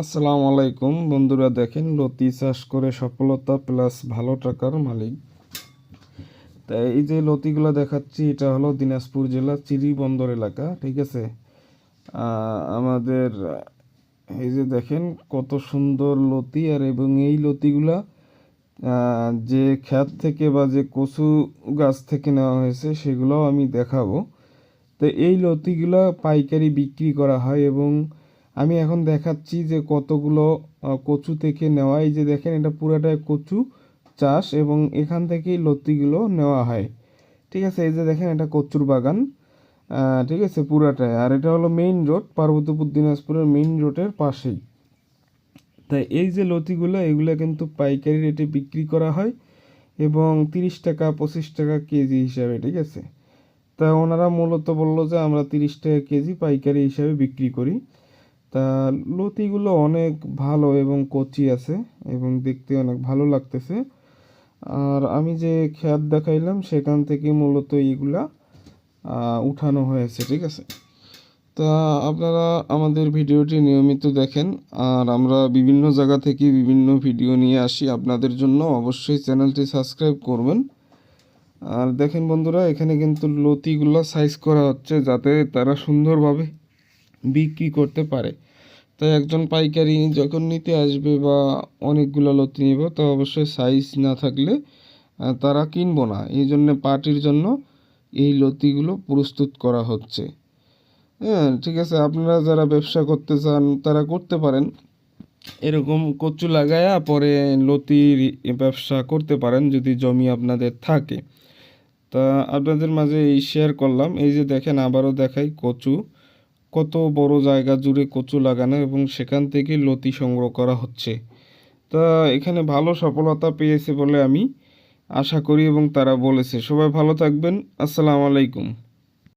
আসসালামু আলাইকুম। বন্ধুরা, দেখেন লতি চাষ করে সফলতা প্লাস ভালো টাকার মালিক। তাই এই যে লতিগুলো দেখাচ্ছি, এটা হলো দিনাজপুর জেলা চিরি বন্দর এলাকা, ঠিক আছে? আমাদের, এই যে দেখেন কত সুন্দর লতি, আর এবং এই লতিগুলা যে ক্ষেত থেকে বা যে কচু গাছ থেকে নেওয়া হয়েছে, সেগুলোও আমি দেখাবো। তো এই লতিগুলা পাইকারি বিক্রি করা হয় এবং আমি এখন দেখাচ্ছি যে কতগুলো কচু থেকে নেওয়া, এই যে দেখেন এটা পুরাটাই কচু চাষ এবং এখান থেকেই লতিগুলো নেওয়া হয়। ঠিক আছে, এই যে দেখেন এটা কচুর বাগান ঠিক আছে, পুরাটাই। আর এটা হলো মেইন রোড পার্বতীপুর, দিনাজপুরের মেইন রোডের পাশেই। তাই এই যে লতিগুলো, এগুলো কিন্তু পাইকারি রেটে বিক্রি করা হয় এবং তিরিশ টাকা, পঁচিশ টাকা কেজি হিসাবে, ঠিক আছে? তা ওনারা মূলত বলল যে আমরা তিরিশ টাকা কেজি পাইকারি হিসাবে বিক্রি করি। তা লতিগুলো অনেক ভালো এবং কচি আছে এবং দেখতে অনেক ভালো লাগতেছে। আর আমি যে খেত দেখাইলাম সেখান থেকে মূলত এইগুলা উঠানো হয়েছে, ঠিক আছে? তা আপনারা আমাদের ভিডিওটি নিয়মিত দেখেন, আর আমরা বিভিন্ন জায়গা থেকে বিভিন্ন ভিডিও নিয়ে আসি। আপনাদের জন্য অবশ্যই চ্যানেলটি সাবস্ক্রাইব করবেন। আর দেখেন বন্ধুরা, এখানে কিন্তু লতিগুলো সাইজ করা হচ্ছে যাতে তারা সুন্দরভাবে বিক্রি করতে পারে। তাই একজন পাইকারি যখন নিতে আসবে বা অনেকগুলো লতি নিব, তো অবশ্যই সাইজ না থাকলে তারা কিনবো না। এই জন্য পার্টির জন্য এই লতিগুলো প্রস্তুত করা হচ্ছে। হ্যাঁ ঠিক আছে, আপনারা যারা ব্যবসা করতে চান, তারা করতে পারেন। এরকম কচু লাগায়া পরে লতির ব্যবসা করতে পারেন যদি জমি আপনাদের থাকে। তা আপনাদের মাঝে এই শেয়ার করলাম। এই যে দেখেন, আবারও দেখাই কচু। কত বড় জায়গা জুড়ে কচু লাগানো এবং সেখান থেকে লতি সংগ্রহ করা হচ্ছে। তা এখানে ভালো সফলতা পেয়েছে বলে আমি আশা করি এবং তারা বলেছে। সবাই ভালো থাকবেন। আসসালামু আলাইকুম।